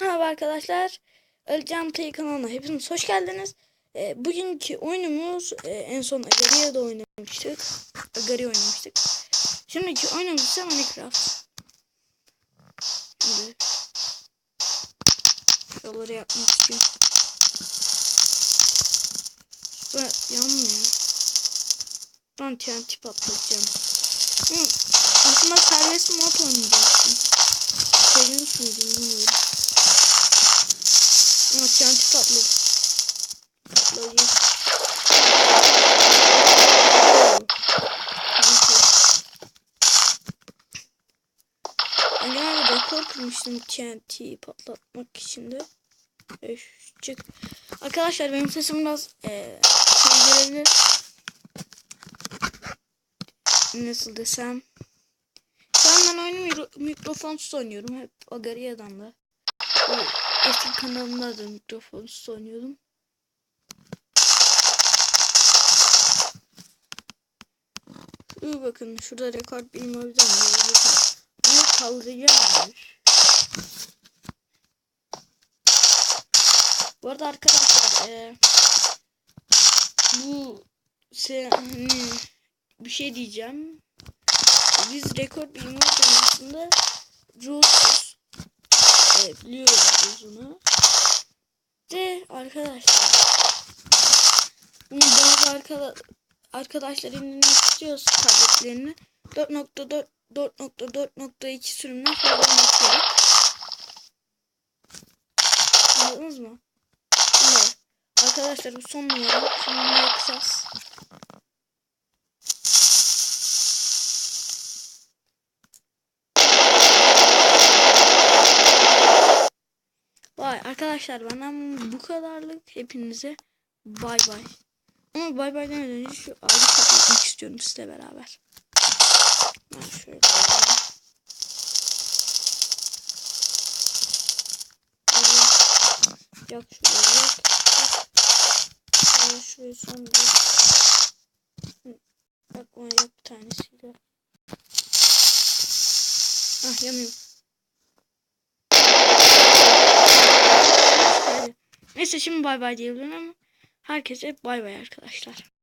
Merhaba arkadaşlar. Öleceğim Tay kanalına hepiniz hoş geldiniz. Ee, bugünkü oyunumuz e, en son Agaria'da oynamıştık. Agaria oynamıştık. Şimdiki oyunumuz ise Minecraft. Şimdi şuraları yapmak istiyorum. Şurada yanmıyor. Ben TNT patlatacağım. Hı, aslında serbest mod oynayacaksın. Seviyor musunuz bilmiyorum. Patladı. Patladı. Ben genelde rekor kırmıştım TNT patlatmak için de. Ee, şu Çık. Arkadaşlar benim sesim biraz ee, şey gelebilir. Nasıl desem. Şu an ben oyunu mikro- mikrofonsuz oynuyorum. Hep Agaria'dan da. Bu eski kanalımda da mikrofonsuz oynuyordum. Dur bakın şurada rekord benim o yüzden. Bunu kaldıracağımmış. Bu arada arkadaşlar eee bu se hani bir şey diyeceğim. Biz rekor bilimi aslında ruhsuz. Evet biliyoruz bunu. De arkadaşlar. Bunu bazı arkada arkadaşlar indirmek istiyorsa tabletlerini 4.4 4.4.2 sürümden fazlamak gerek. Anladınız mı? Şimdi arkadaşlar bu son numara. Şimdi bunu yapacağız. Arkadaşlar benden bu kadarlık hepinize bay bay. Ama bay bay demeden önce şu ağacı kapatmak istiyorum sizle beraber. Ben şöyle Yak şuraya yak. Şöyle şuraya son bir Bak ona yak bir tanesiyle. Ah yanıyor. Neyse şimdi bay bay diyebilirim ama herkese bay bay arkadaşlar.